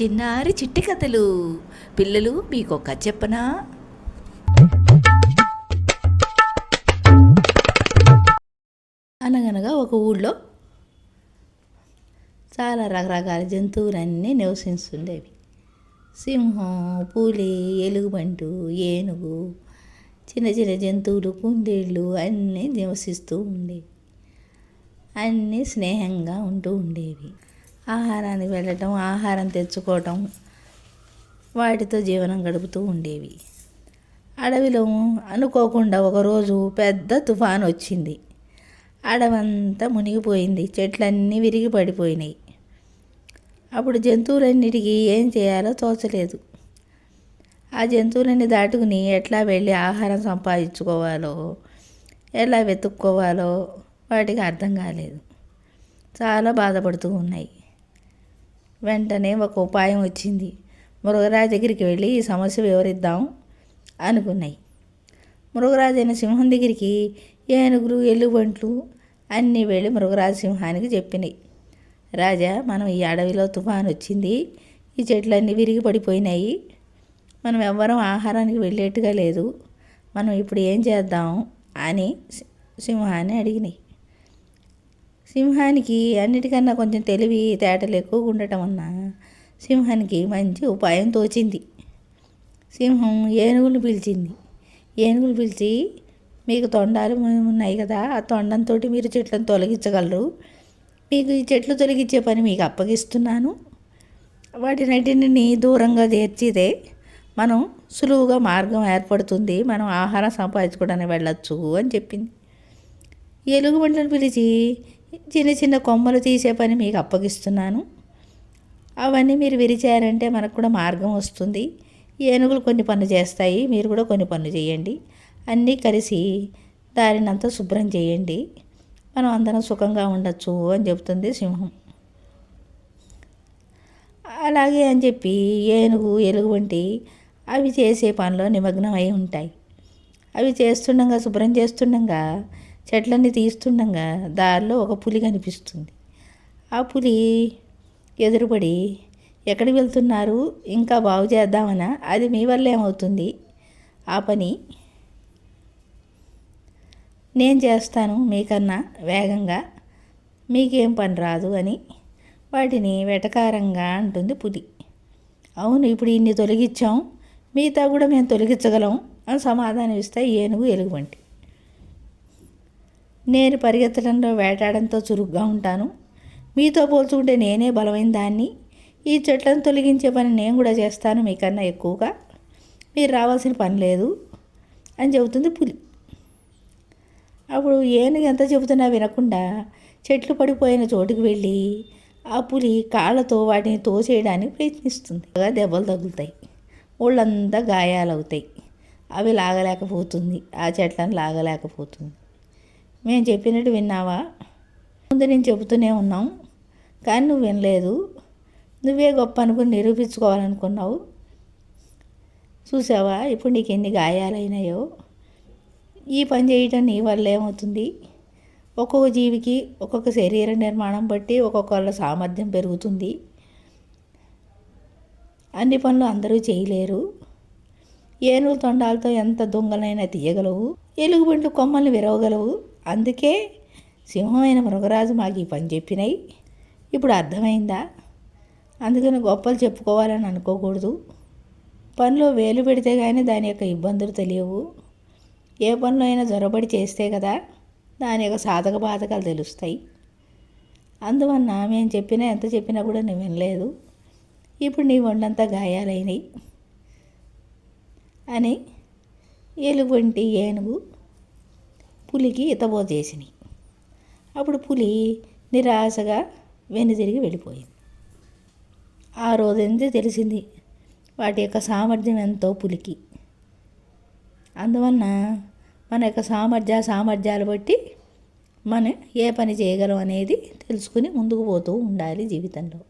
చిన్నారి చిట్టి కథలు. పిల్లలు మీకు ఒక చెప్పనా? అనగనగా ఒక ఊళ్ళో చాలా రకరకాల జంతువులన్నీ నివసిస్తుండేవి. సింహం పులి ఎలుగుబంటు ఏనుగు చిన్న చిన్న జంతువులు కుందేళ్ళు అన్నీ నివసిస్తూ ఉండేవి. అన్నీ స్నేహంగా ఉంటూ ఉండేవి. ఆహారానికి వెళ్ళటం ఆహారం తెచ్చుకోవటం వాటితో జీవనం గడుపుతూ ఉండేవి. అడవిలో అనుకోకుండా ఒకరోజు పెద్ద తుఫాను వచ్చింది. అడవంతా మునిగిపోయింది. చెట్లన్నీ విరిగి పడిపోయినాయి. అప్పుడు జంతువులన్నిటికీ ఏం చేయాలో తోచలేదు. ఆ జంతువులన్నీ దాటుకుని ఎట్లా వెళ్ళి ఆహారం సంపాదించుకోవాలో ఎలా వెతుక్కోవాలో వాటికి అర్థం కాలేదు. చాలా బాధపడుతూ ఉన్నాయి. వెంటనే ఒక ఉపాయం వచ్చింది. మృగరాజు దగ్గరికి వెళ్ళి ఈ సమస్య వివరిద్దాం అనుకున్నాయి. మృగరాజు అయిన సింహం దగ్గరికి ఏనుగులు ఎలుగుబంట్లు అన్నీ వెళ్ళి మృగరాజు సింహానికి చెప్పినాయి. రాజా మనం ఈ అడవిలో తుఫాన్ వచ్చింది. ఈ చెట్లన్నీ విరిగి పడిపోయినాయి. మనం ఎవ్వరం ఆహారానికి వెళ్ళేట్టుగా లేదు. మనం ఇప్పుడు ఏం చేద్దాం అని సింహాన్ని అడిగినాయి. సింహానికి అన్నిటికన్నా కొంచెం తెలివి తేటలు ఎక్కువగా ఉండటం వలన సింహానికి మంచి ఉపాయం తోచింది. సింహం ఏనుగులు పిలిచింది. ఏనుగులు పిలిచి మీకు తొండాలు ఉన్నాయి కదా ఆ తొండంతో మీరు చెట్లను తొలగించగలరు. మీకు ఈ చెట్లు తొలగించే పని మీకు అప్పగిస్తున్నాను. వాటినన్నిటిని దూరంగా చేర్చితే మనం సులువుగా మార్గం ఏర్పడుతుంది. మనం ఆహారం సంపాదించుకోవడానికి వెళ్ళొచ్చు అని చెప్పింది. ఎలుగుబంట్లను పిలిచి చిన్న చిన్న కొమ్మలు తీసే పని మీకు అప్పగిస్తున్నాను. అవన్నీ మీరు విరిచారంటే మనకు కూడా మార్గం వస్తుంది. ఏనుగులు కొన్ని పనులు చేస్తాయి మీరు కూడా కొన్ని పనులు చేయండి. అన్నీ కలిసి దారినంతా శుభ్రం చేయండి. మనం అందరం సుఖంగా ఉండొచ్చు అని చెబుతుంది సింహం. అలాగే అని చెప్పి ఏనుగు ఎలుగు వంటి అవి చేసే పనిలో నిమగ్నం అయి ఉంటాయి. అవి చేస్తుండగా శుభ్రం చేస్తుండగా చెట్లన్నీ తీస్తుండగా దారిలో ఒక పులి కనిపిస్తుంది. ఆ పులి ఎదురుపడి ఎక్కడికి వెళ్తున్నారు? ఇంకా బాగు చేద్దామనా? అది మీ వల్ల ఏమవుతుంది ఆ పని నేను చేస్తాను మీకన్నా వేగంగా. మీకేం పని రాదు అని వాటిని వెటకారంగా అంటుంది పులి. అవును ఇప్పుడు ఇన్ని తొలగించాం మిగతా కూడా మేము తొలగించగలం అని సమాధానం ఇస్తాయి ఏనుగు ఎలుగుబంటి. నేను పరిగెత్తడంలో వేటాడంతో చురుగ్గా ఉంటాను. మీతో పోల్చుకుంటే నేనే బలమైన దాన్ని. ఈ చెట్లను తొలగించే పని నేను కూడా చేస్తాను మీకన్నా ఎక్కువగా. మీరు రావాల్సిన పని లేదు అని చెబుతుంది పులి. అప్పుడు ఏనుగు ఎంత చెబుతున్నా వినకుండా చెట్లు పడిపోయిన చోటుకి వెళ్ళి ఆ పులి కాళ్ళతో వాటిని తోసేయడానికి ప్రయత్నిస్తుంది. దెబ్బలు తగులుతాయి. ఒళ్ళంతా గాయాలవుతాయి. అవి లాగలేకపోతుంది. ఆ చెట్లను లాగలేకపోతుంది. మేము చెప్పినట్టు విన్నావా? ముందు నేను చెబుతూనే ఉన్నాం. కానీ నువ్వు వినలేదు. నువ్వే గొప్ప అనుకుని నిరూపించుకోవాలనుకున్నావు. చూసావా? ఇప్పుడు నీకు ఎన్ని గాయాలైనాయో. ఈ పని చేయటం నీ వల్ల ఏమవుతుంది ఒక్కొక్క జీవికి ఒక్కొక్క శరీర నిర్మాణం బట్టి ఒక్కొక్కళ్ళ సామర్థ్యం పెరుగుతుంది. అన్ని పనులు అందరూ చేయలేరు. ఏనుగు తొండాలతో ఎంత దొంగలైనా తీయగలవు. ఎలుగుబంట్లు కొమ్మల్ని విరవగలవు. అందుకే సింహమైన మృగరాజు మాకు ఈ పని చెప్పినాయి ఇప్పుడు అర్థమైందా? అందుకని గొప్పలు చెప్పుకోవాలని అనుకోకూడదు. పనిలో వేలు పెడితే కానీ దాని యొక్క ఇబ్బందులు తెలియవు. ఏ పనిలో అయినా జ్వరబడి చేస్తే కదా దాని యొక్క సాధక బాధకాలు తెలుస్తాయి. అందువలన మేము చెప్పినా ఎంత చెప్పినా కూడా నువ్వు వినలేదు. ఇప్పుడు నీ ఒళ్ళంతా గాయాలైనవి అని ఎలుగుబంటి ఏనుగు పులికి ఇతబో చేసినాయి అప్పుడు పులి నిరాశగా వెనుదిరిగి వెళ్ళిపోయింది. ఆ రోజు తెలిసింది వాటి యొక్క సామర్థ్యం ఎంతో పులికి. అందువలన మన యొక్క సామర్థ్య సామర్థ్యాలు బట్టి మనం ఏ పని చేయగలం అనేది తెలుసుకుని ముందుకు పోతూ ఉండాలి జీవితంలో.